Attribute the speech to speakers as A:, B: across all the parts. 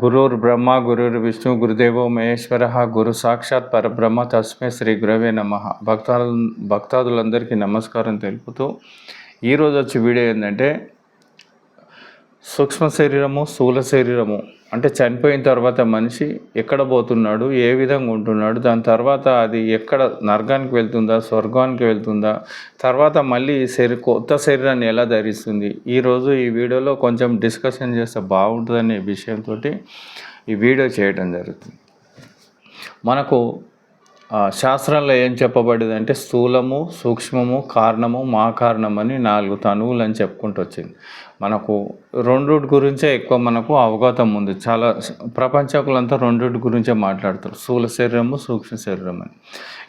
A: గురుర్ బ్రహ్మ గురుర్ విష్ణు గురుదేవో మహేశ్వర గురు సాక్షాత్ పరబ్రహ్మ తస్మే శ్రీ గురవే నమ భక్తాలు భక్తాదులందరికీ నమస్కారం తెలుపుతూ ఈరోజు వచ్చే వీడియో ఏంటంటే సూక్ష్మ శరీరము స్థూల శరీరము అంటే చనిపోయిన తర్వాత మనిషి ఎక్కడ పోతున్నాడు ఏ విధంగా ఉంటున్నాడు దాని తర్వాత అది ఎక్కడ నర్గానికి వెళ్తుందా స్వర్గానికి వెళ్తుందా తర్వాత మళ్ళీ ఈ కొత్త శరీరాన్ని ఎలా ధరిస్తుంది ఈరోజు ఈ వీడియోలో కొంచెం డిస్కషన్ చేస్తే బాగుంటుందనే విషయంతో ఈ వీడియో చేయడం జరుగుతుంది మనకు శాస్త్రంలో ఏం చెప్పబడింది అంటే స్థూలము సూక్ష్మము కారణము మా కారణం అని నాలుగు తనువులు అని చెప్పుకుంటూ వచ్చింది మనకు రెండు గురించే ఎక్కువ మనకు అవగతం ఉంది చాలా ప్రపంచకులంతా రెండు గురించే మాట్లాడతారు స్థూల శరీరము సూక్ష్మ శరీరం అని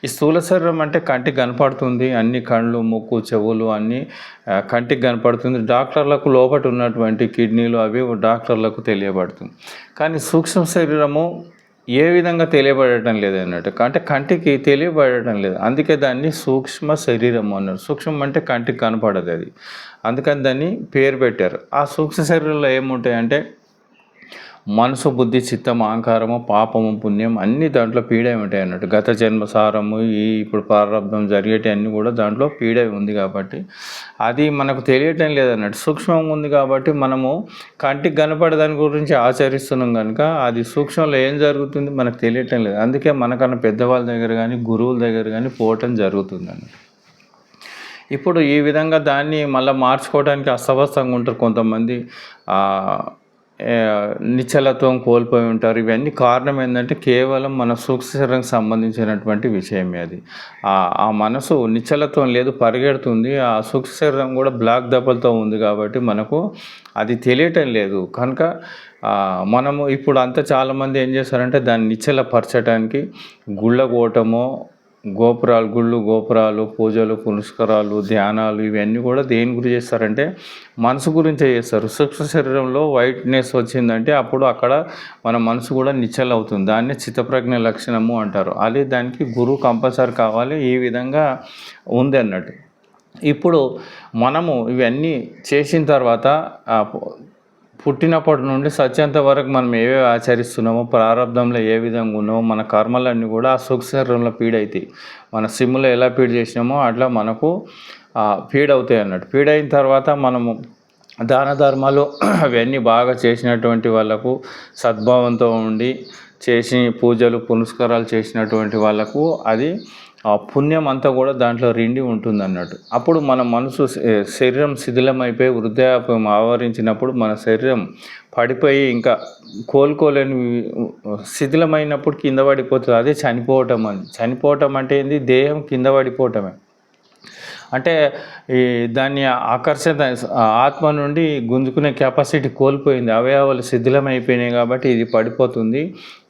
A: ఈ స్థూల శరీరం అంటే కంటికి కనపడుతుంది అన్ని కళ్ళు ముక్కు చెవులు అన్నీ కంటికి కనపడుతుంది డాక్టర్లకు లోపల ఉన్నటువంటి కిడ్నీలు అవి డాక్టర్లకు తెలియబడుతుంది కానీ సూక్ష్మ శరీరము ఏ విధంగా తెలియబడటం లేదు అన్నట్టు అంటే కంటికి తెలియబడటం లేదు అందుకే దాన్ని సూక్ష్మ శరీరం అన్నారు సూక్ష్మం అంటే కంటికి కనపడదు అది అందుకని దాన్ని పేరు పెట్టారు ఆ సూక్ష్మ శరీరంలో ఏముంటాయంటే మనసు బుద్ధి చిత్తం అహంకారము పాపము పుణ్యం అన్ని దాంట్లో పీడే ఉంటాయి అన్నట్టు గత జన్మసారము ఈ ఇప్పుడు ప్రారంభం జరిగేటి అన్నీ కూడా దాంట్లో పీడే ఉంది కాబట్టి అది మనకు తెలియటం లేదన్నట్టు సూక్ష్మంగా ఉంది కాబట్టి మనము కంటికి కనపడే దాని గురించి ఆచరిస్తున్నాం కనుక అది సూక్ష్మంలో ఏం జరుగుతుంది మనకు తెలియటం లేదు అందుకే మనకన్నా పెద్దవాళ్ళ దగ్గర కానీ గురువుల దగ్గర కానీ పోవటం జరుగుతుంది అన్నట్టు ఇప్పుడు ఈ విధంగా దాన్ని మళ్ళీ మార్చుకోవడానికి అస్తవస్తంగా ఉంటారు కొంతమంది నిశ్చలత్వం కోల్పోయి ఉంటారు ఇవన్నీ కారణం ఏంటంటే కేవలం మన సూక్ష్మశరీరానికి సంబంధించినటువంటి విషయమే అది ఆ మనసు నిశ్చలత్వం లేదు పరిగెడుతుంది ఆ సూక్ష్మశరీరం కూడా బ్లాక్ దెబ్బలతో ఉంది కాబట్టి మనకు అది తెలియటం లేదు కనుక మనము ఇప్పుడు అంతా చాలామంది ఏం చేస్తారంటే దాన్ని నిశ్చలపరచడానికి గుళ్ళ కోటమో గోపురాలు గుళ్ళు గోపురాలు పూజలు పునస్కారాలు ధ్యానాలు ఇవన్నీ కూడా దేని గురించి చేస్తారంటే మనసు గురించే చేస్తారు సూక్ష్మ శరీరంలో వైట్నెస్ వచ్చిందంటే అప్పుడు అక్కడ మన మనసు కూడా నిశ్చల అవుతుంది దాన్ని చిత్తప్రజ్ఞ లక్షణము అంటారు అది దానికి గురువు కంపల్సరీ కావాలి ఈ విధంగా ఉంది అన్నట్టు ఇప్పుడు మనము ఇవన్నీ చేసిన తర్వాత పుట్టినప్పటి నుండి సత్యంత వరకు మనం ఏవేవి ఆచరిస్తున్నామో ప్రారంభంలో ఏ విధంగా ఉన్నామో మన కర్మలన్నీ కూడా ఆ సూక్ష్మశరీరంలో ఫీడ్ అవుతాయి మన సిమ్లో ఎలా ఫీడ్ చేసినామో అట్లా మనకు ఫీడ్ అవుతాయి అన్నట్టు ఫీడ్ అయిన తర్వాత మనము దాన ధర్మాలు అవన్నీ బాగా చేసినటువంటి వాళ్ళకు సద్భావంతో ఉండి చేసి పూజలు పునస్కారాలు చేసినటువంటి వాళ్ళకు అది ఆ పుణ్యం అంతా కూడా దాంట్లో రిండి ఉంటుంది అన్నట్టు అప్పుడు మన మనసు శరీరం శిథిలమైపోయి వృద్ధాప్యం ఆవరించినప్పుడు మన శరీరం పడిపోయి ఇంకా కోలుకోలేని శిథిలమైనప్పుడు కింద పడిపోతుంది అదే చనిపోవటం అని చనిపోవటం అంటే ఏంది దేహం కింద పడిపోవటమే అంటే ఈ దాన్ని ఆకర్షణ ఆత్మ నుండి గుంజుకునే కెపాసిటీ కోల్పోయింది అవయవాలు శిథిలమైపోయినాయి కాబట్టి ఇది పడిపోతుంది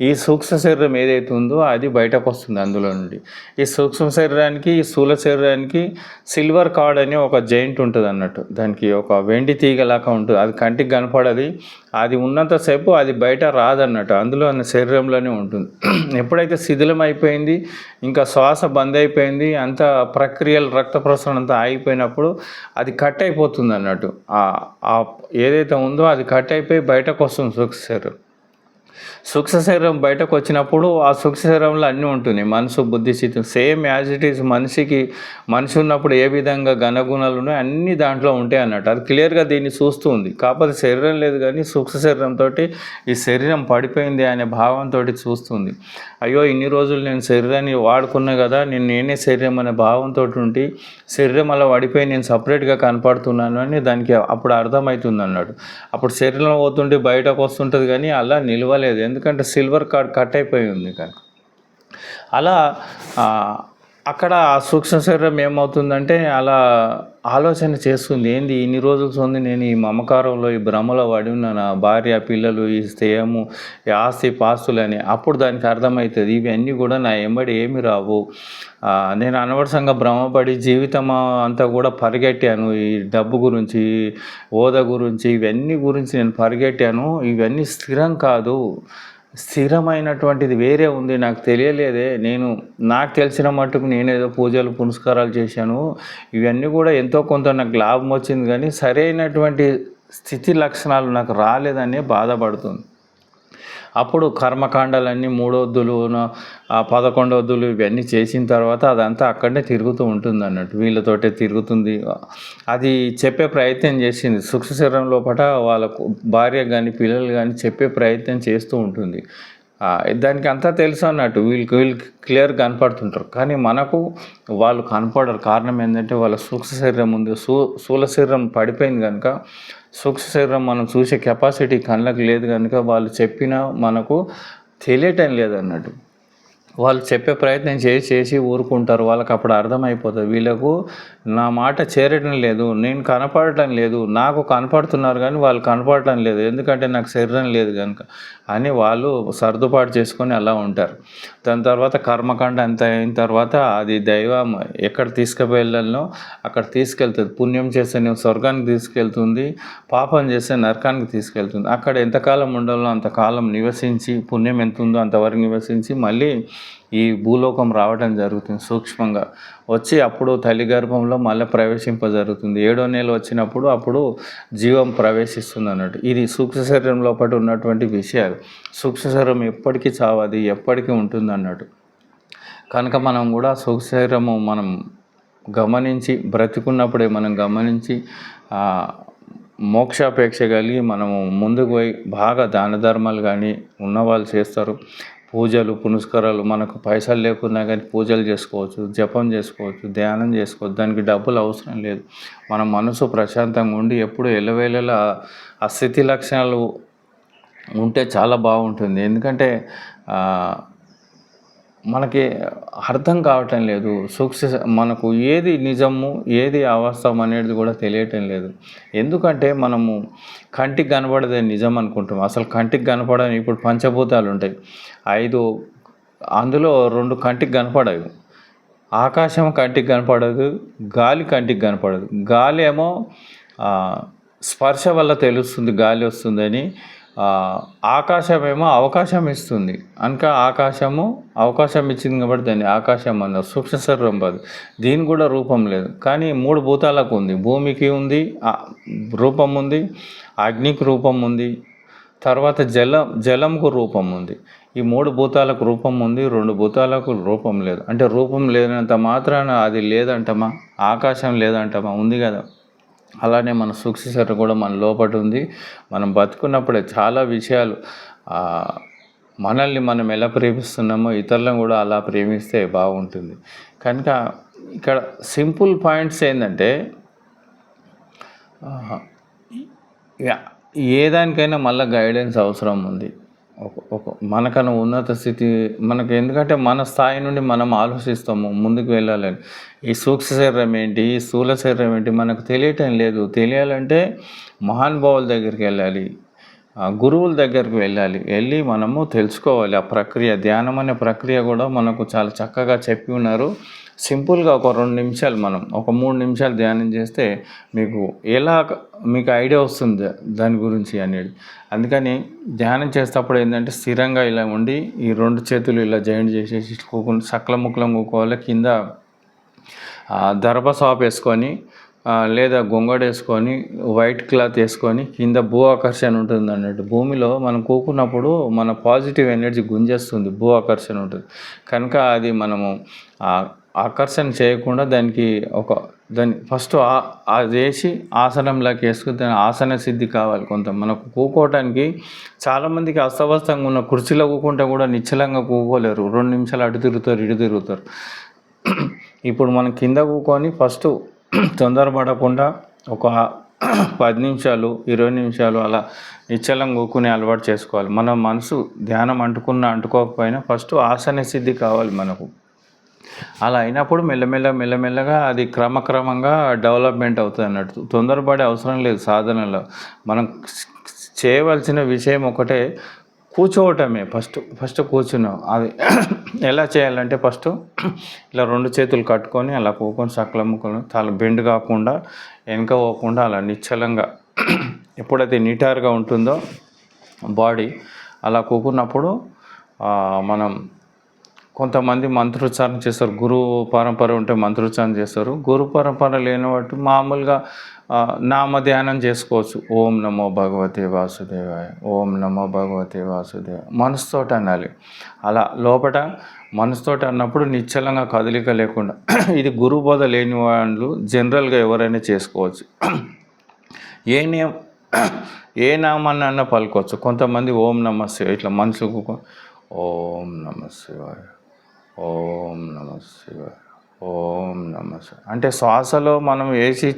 A: ఈ సూక్ష్మ శరీరం ఏదైతే ఉందో అది బయటకు వస్తుంది అందులో నుండి ఈ సూక్ష్మ శరీరానికి ఈ స్థూల శరీరానికి సిల్వర్ కార్డ్ అనే ఒక జైంట్ ఉంటుంది అన్నట్టు దానికి ఒక వెండి తీగలాగా ఉంటుంది అది కంటికి కనపడది అది ఉన్నంతసేపు అది బయట రాదన్నట్టు అందులో శరీరంలోనే ఉంటుంది ఎప్పుడైతే శిథిలం అయిపోయింది ఇంకా శ్వాస బంద్ అయిపోయింది అంత ప్రక్రియలు రక్త ప్రసరణ అంతా ఆగిపోయినప్పుడు అది కట్ అయిపోతుంది అన్నట్టు ఏదైతే ఉందో అది కట్ అయిపోయి బయటకు వస్తుంది సూక్ష్మ శరీరం సూక్ష్మ శరీరం బయటకు వచ్చినప్పుడు ఆ సూక్ష్మ శరీరంలో అన్నీ ఉంటుంది మనసు బుద్ధి స్థితి సేమ్ యాజ్ ఇట్ ఈస్ మనిషికి మనిషి ఉన్నప్పుడు ఏ విధంగా ఘనగుణాలు ఉన్నాయో అన్నీ దాంట్లో ఉంటాయి అన్నట్టు అది క్లియర్గా దీన్ని చూస్తూ ఉంది కాకపోతే శరీరం లేదు కానీ సూక్ష్మ శరీరంతో ఈ శరీరం పడిపోయింది అనే భావంతో చూస్తుంది అయ్యో ఇన్ని రోజులు నేను శరీరాన్ని వాడుకున్నా కదా నేను నేనే శరీరం అనే భావంతో ఉండి శరీరం అలా పడిపోయి నేను సపరేట్గా కనపడుతున్నాను అని దానికి అప్పుడు అర్థమవుతుంది అన్నాడు అప్పుడు శరీరం పోతుంటే బయటకు వస్తుంటుంది కానీ అలా నిలవలే రాలేదు ఎందుకంటే సిల్వర్ కార్డ్ కట్ అయిపోయి ఉంది కనుక అలా అక్కడ ఆ సూక్ష్మ శరీరం ఏమవుతుందంటే అలా ఆలోచన చేస్తుంది ఏంది ఇన్ని రోజులు సొంది నేను ఈ మమకారంలో ఈ భ్రమలో వాడి నా భార్య పిల్లలు ఈ స్థేయము ఈ ఆస్తి అని అప్పుడు దానికి అర్థమవుతుంది ఇవన్నీ కూడా నా ఎంబడి ఏమి రావు నేను అనవసరంగా భ్రమపడి జీవితం అంతా కూడా పరిగెట్టాను ఈ డబ్బు గురించి హోదా గురించి ఇవన్నీ గురించి నేను పరిగెట్టాను ఇవన్నీ స్థిరం కాదు స్థిరమైనటువంటిది వేరే ఉంది నాకు తెలియలేదే నేను నాకు తెలిసిన మట్టుకు నేనేదో పూజలు పునస్కారాలు చేశాను ఇవన్నీ కూడా ఎంతో కొంత నాకు లాభం వచ్చింది కానీ సరైనటువంటి స్థితి లక్షణాలు నాకు రాలేదని బాధపడుతుంది అప్పుడు కర్మకాండలన్నీ మూడొద్దులు పదకొండొద్దులు ఇవన్నీ చేసిన తర్వాత అదంతా అక్కడనే తిరుగుతూ ఉంటుంది అన్నట్టు వీళ్ళతోటే తిరుగుతుంది అది చెప్పే ప్రయత్నం చేసింది శుక్రశరీరం లోపల వాళ్ళ భార్య కానీ పిల్లలు కానీ చెప్పే ప్రయత్నం చేస్తూ ఉంటుంది దానికి అంతా తెలుసు అన్నట్టు వీళ్ళకి వీళ్ళు క్లియర్ కనపడుతుంటారు కానీ మనకు వాళ్ళు కనపడరు కారణం ఏంటంటే వాళ్ళ సూక్ష్మ శరీరం ఉంది సూ శరీరం పడిపోయింది కనుక సూక్ష్మ శరీరం మనం చూసే కెపాసిటీ కళ్ళకు లేదు కనుక వాళ్ళు చెప్పినా మనకు తెలియటం లేదన్నట్టు వాళ్ళు చెప్పే ప్రయత్నం చేసి చేసి ఊరుకుంటారు వాళ్ళకి అప్పుడు అర్థమైపోతుంది వీళ్ళకు నా మాట చేరటం లేదు నేను కనపడటం లేదు నాకు కనపడుతున్నారు కానీ వాళ్ళు కనపడటం లేదు ఎందుకంటే నాకు శరీరం లేదు కనుక అని వాళ్ళు సర్దుబాటు చేసుకొని అలా ఉంటారు దాని తర్వాత కర్మకాండ అంత అయిన తర్వాత అది దైవం ఎక్కడ తీసుకువెళ్ళాలో అక్కడ తీసుకెళ్తుంది పుణ్యం చేస్తే నేను స్వర్గానికి తీసుకెళ్తుంది పాపం చేస్తే నరకానికి తీసుకెళ్తుంది అక్కడ ఎంతకాలం ఉండాలో అంతకాలం నివసించి పుణ్యం ఎంత ఉందో అంతవరకు నివసించి మళ్ళీ ఈ భూలోకం రావడం జరుగుతుంది సూక్ష్మంగా వచ్చి అప్పుడు తల్లి గర్భంలో మళ్ళీ ప్రవేశింప జరుగుతుంది ఏడో నెల వచ్చినప్పుడు అప్పుడు జీవం ప్రవేశిస్తుంది అన్నట్టు ఇది సూక్ష్మ శరీరం లోపల ఉన్నటువంటి విషయాలు సూక్ష్మ శరీరం ఎప్పటికీ చావది ఎప్పటికీ ఉంటుంది అన్నట్టు కనుక మనం కూడా సూక్ష్మ శరీరము మనం గమనించి బ్రతికున్నప్పుడే మనం గమనించి మోక్షాపేక్ష కలిగి మనము ముందుకు పోయి బాగా దాన ధర్మాలు కానీ ఉన్నవాళ్ళు చేస్తారు పూజలు పునస్కారాలు మనకు పైసలు లేకున్నా కానీ పూజలు చేసుకోవచ్చు జపం చేసుకోవచ్చు ధ్యానం చేసుకోవచ్చు దానికి డబ్బులు అవసరం లేదు మన మనసు ప్రశాంతంగా ఉండి ఎప్పుడు ఎలవేళలా ఆ స్థితి లక్షణాలు ఉంటే చాలా బాగుంటుంది ఎందుకంటే మనకి అర్థం కావటం లేదు సూక్ష్మ మనకు ఏది నిజము ఏది అవాస్తవం అనేది కూడా తెలియటం లేదు ఎందుకంటే మనము కంటికి కనపడదే నిజం అనుకుంటాం అసలు కంటికి కనపడని ఇప్పుడు పంచభూతాలు ఉంటాయి ఐదు అందులో రెండు కంటికి కనపడవు ఆకాశం కంటికి కనపడదు గాలి కంటికి కనపడదు గాలి ఏమో స్పర్శ వల్ల తెలుస్తుంది గాలి వస్తుందని ఆకాశమేమో అవకాశం ఇస్తుంది అనక ఆకాశము అవకాశం ఇచ్చింది కాబట్టి దాన్ని ఆకాశం అన్నారు సూక్ష్మ శరీరం పది దీని కూడా రూపం లేదు కానీ మూడు భూతాలకు ఉంది భూమికి ఉంది రూపం ఉంది అగ్నికి రూపం ఉంది తర్వాత జలం జలంకు రూపం ఉంది ఈ మూడు భూతాలకు రూపం ఉంది రెండు భూతాలకు రూపం లేదు అంటే రూపం లేనంత మాత్రాన అది లేదంటమా ఆకాశం లేదంటమా ఉంది కదా అలానే మన సూక్ష్మశర కూడా మన లోపట ఉంది మనం బతుకున్నప్పుడే చాలా విషయాలు మనల్ని మనం ఎలా ప్రేమిస్తున్నామో ఇతరులను కూడా అలా ప్రేమిస్తే బాగుంటుంది కనుక ఇక్కడ సింపుల్ పాయింట్స్ ఏంటంటే ఏ దానికైనా మళ్ళీ గైడెన్స్ అవసరం ఉంది ఒక ఒక మనకన్నా ఉన్నత స్థితి మనకు ఎందుకంటే మన స్థాయి నుండి మనం ఆలోచిస్తాము ముందుకు వెళ్ళాలని ఈ సూక్ష్మ శరీరం ఏంటి ఈ స్థూల శరీరం ఏంటి మనకు తెలియటం లేదు తెలియాలంటే మహానుభావుల దగ్గరికి వెళ్ళాలి గురువుల దగ్గరికి వెళ్ళాలి వెళ్ళి మనము తెలుసుకోవాలి ఆ ప్రక్రియ ధ్యానం అనే ప్రక్రియ కూడా మనకు చాలా చక్కగా చెప్పి ఉన్నారు సింపుల్గా ఒక రెండు నిమిషాలు మనం ఒక మూడు నిమిషాలు ధ్యానం చేస్తే మీకు ఎలా మీకు ఐడియా వస్తుంది దాని గురించి అనేది అందుకని ధ్యానం చేసేటప్పుడు ఏంటంటే స్థిరంగా ఇలా ఉండి ఈ రెండు చేతులు ఇలా జాయింట్ చేసేసి కూకుండా సకల ముక్కలం కూకోవాలి కింద దర్భ సాప్ వేసుకొని లేదా గొంగడు వేసుకొని వైట్ క్లాత్ వేసుకొని కింద భూ ఆకర్షణ ఉంటుంది అన్నట్టు భూమిలో మనం కూకున్నప్పుడు మన పాజిటివ్ ఎనర్జీ గుంజేస్తుంది భూ ఆకర్షణ ఉంటుంది కనుక అది మనము ఆకర్షణ చేయకుండా దానికి ఒక దాన్ని ఫస్ట్ అది వేసి ఆసనంలోకి వేసుకుని దాని ఆసన సిద్ధి కావాలి కొంత మనకు కూకోవటానికి చాలామందికి అస్తవ్యస్తంగా ఉన్న కుర్చీలో కూకుంటే కూడా నిశ్చలంగా కూకోలేరు రెండు నిమిషాలు అటు తిరుగుతారు ఇటు తిరుగుతారు ఇప్పుడు మనం కింద కూకొని ఫస్ట్ తొందరపడకుండా ఒక పది నిమిషాలు ఇరవై నిమిషాలు అలా నిశ్చలంగా కూకుని అలవాటు చేసుకోవాలి మన మనసు ధ్యానం అంటుకున్న అంటుకోకపోయినా ఫస్ట్ ఆసన సిద్ధి కావాలి మనకు అలా అయినప్పుడు మెల్లమెల్ల మెల్లమెల్లగా అది క్రమక్రమంగా డెవలప్మెంట్ అవుతుంది అన్నట్టు తొందరపడే అవసరం లేదు సాధనలో మనం చేయవలసిన విషయం ఒకటే కూర్చోవటమే ఫస్ట్ ఫస్ట్ కూర్చున్నాం అది ఎలా చేయాలంటే ఫస్ట్ ఇలా రెండు చేతులు కట్టుకొని అలా పోకొని సక్కలమ్ముకొని చాలా బెండ్ కాకుండా వెనక పోకుండా అలా నిశ్చలంగా ఎప్పుడైతే నిటారుగా ఉంటుందో బాడీ అలా కూకున్నప్పుడు మనం కొంతమంది మంత్రోచ్చారణ చేస్తారు గురువు పరంపర ఉంటే మంత్రోచ్చారణ చేస్తారు గురు పరంపర లేని వాటి మామూలుగా నామధ్యానం చేసుకోవచ్చు ఓం నమో భగవతే వాసుదేవాయ ఓం నమో భగవతే వాసుదేవ మనసుతోటి అనాలి అలా లోపల మనసుతోటి అన్నప్పుడు నిశ్చలంగా కదలిక లేకుండా ఇది గురు బోధ లేని వాళ్ళు జనరల్గా ఎవరైనా చేసుకోవచ్చు ఏ నేమ్ ఏ నామాన్ని అన్న పలుకోవచ్చు కొంతమంది ఓం నమస్తే ఇట్లా మనసుకు ఓం నమ శివాయ ఓం నమ శివాయ ఓం నమ అంటే శ్వాసలో మనం వేసి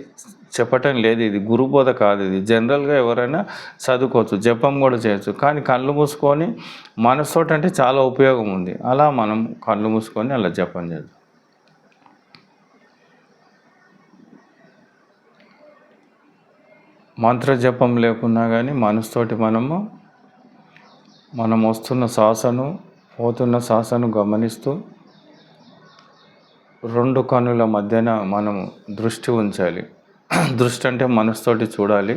A: చెప్పటం లేదు ఇది గురుబోధ కాదు ఇది జనరల్గా ఎవరైనా చదువుకోవచ్చు జపం కూడా చేయొచ్చు కానీ కళ్ళు మూసుకొని మనసుతో అంటే చాలా ఉపయోగం ఉంది అలా మనం కళ్ళు మూసుకొని అలా జపం చేద్దాం మంత్ర జపం లేకున్నా కానీ మనసుతోటి మనము మనం వస్తున్న శ్వాసను పోతున్న శ్వాసను గమనిస్తూ రెండు కన్నుల మధ్యన మనం దృష్టి ఉంచాలి దృష్టి అంటే మనసుతోటి చూడాలి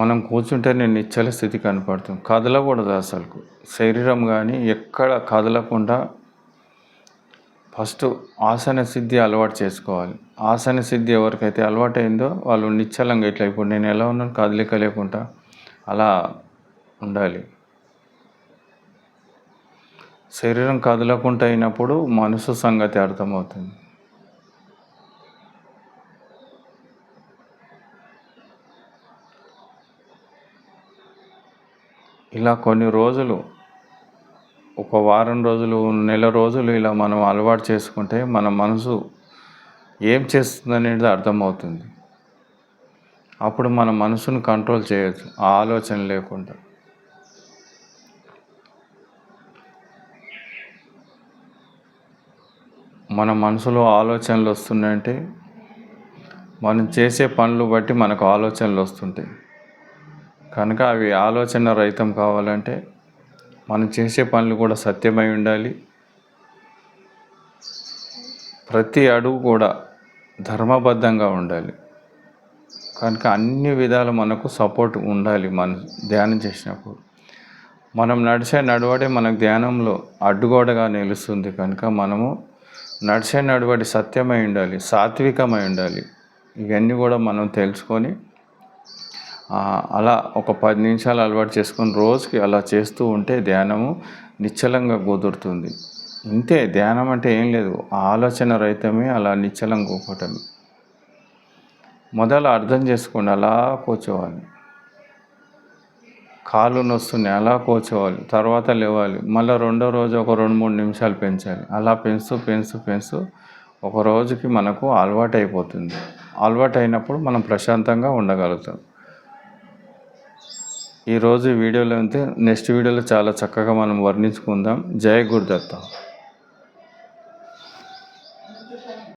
A: మనం కూర్చుంటే నేను నిచ్చల స్థితి కనపడుతుంది కదలకూడదు అసలు శరీరం కానీ ఎక్కడ కదలకుండా ఫస్ట్ ఆసన సిద్ధి అలవాటు చేసుకోవాలి ఆసన సిద్ధి ఎవరికైతే అలవాటు అయిందో వాళ్ళు నిశ్చలంగా ఇట్లా ఇప్పుడు నేను ఎలా ఉన్నాను కదలిక లేకుండా అలా ఉండాలి శరీరం కదలకుండా అయినప్పుడు మనసు సంగతి అర్థమవుతుంది ఇలా కొన్ని రోజులు ఒక వారం రోజులు నెల రోజులు ఇలా మనం అలవాటు చేసుకుంటే మన మనసు ఏం చేస్తుంది అనేది అర్థమవుతుంది అప్పుడు మన మనసును కంట్రోల్ చేయొచ్చు ఆ ఆలోచన లేకుండా మన మనసులో ఆలోచనలు వస్తున్నాయంటే మనం చేసే పనులు బట్టి మనకు ఆలోచనలు వస్తుంటాయి కనుక అవి ఆలోచన రహితం కావాలంటే మనం చేసే పనులు కూడా సత్యమై ఉండాలి ప్రతి అడుగు కూడా ధర్మబద్ధంగా ఉండాలి కనుక అన్ని విధాలు మనకు సపోర్ట్ ఉండాలి మనం ధ్యానం చేసినప్పుడు మనం నడిచే నడవడే మనకు ధ్యానంలో అడ్డుగోడగా నిలుస్తుంది కనుక మనము నడిచే నడవడి సత్యమై ఉండాలి సాత్వికమై ఉండాలి ఇవన్నీ కూడా మనం తెలుసుకొని అలా ఒక పది నిమిషాలు అలవాటు చేసుకొని రోజుకి అలా చేస్తూ ఉంటే ధ్యానము నిశ్చలంగా కుదురుతుంది ఇంతే ధ్యానం అంటే ఏం లేదు ఆలోచన రహితమే అలా నిశ్చలం కూకోవటమే మొదలు అర్థం చేసుకోండి అలా కూర్చోవాలి కాలు నొస్తున్నాయి అలా కూర్చోవాలి తర్వాత లేవాలి మళ్ళీ రెండో రోజు ఒక రెండు మూడు నిమిషాలు పెంచాలి అలా పెంచుతూ పెంచు పెంచు ఒక రోజుకి మనకు అలవాటు అయిపోతుంది అలవాటు అయినప్పుడు మనం ప్రశాంతంగా ఉండగలుగుతాం ఈరోజు వీడియోలో అంతే నెక్స్ట్ వీడియోలో చాలా చక్కగా మనం వర్ణించుకుందాం జయ గురుదత్త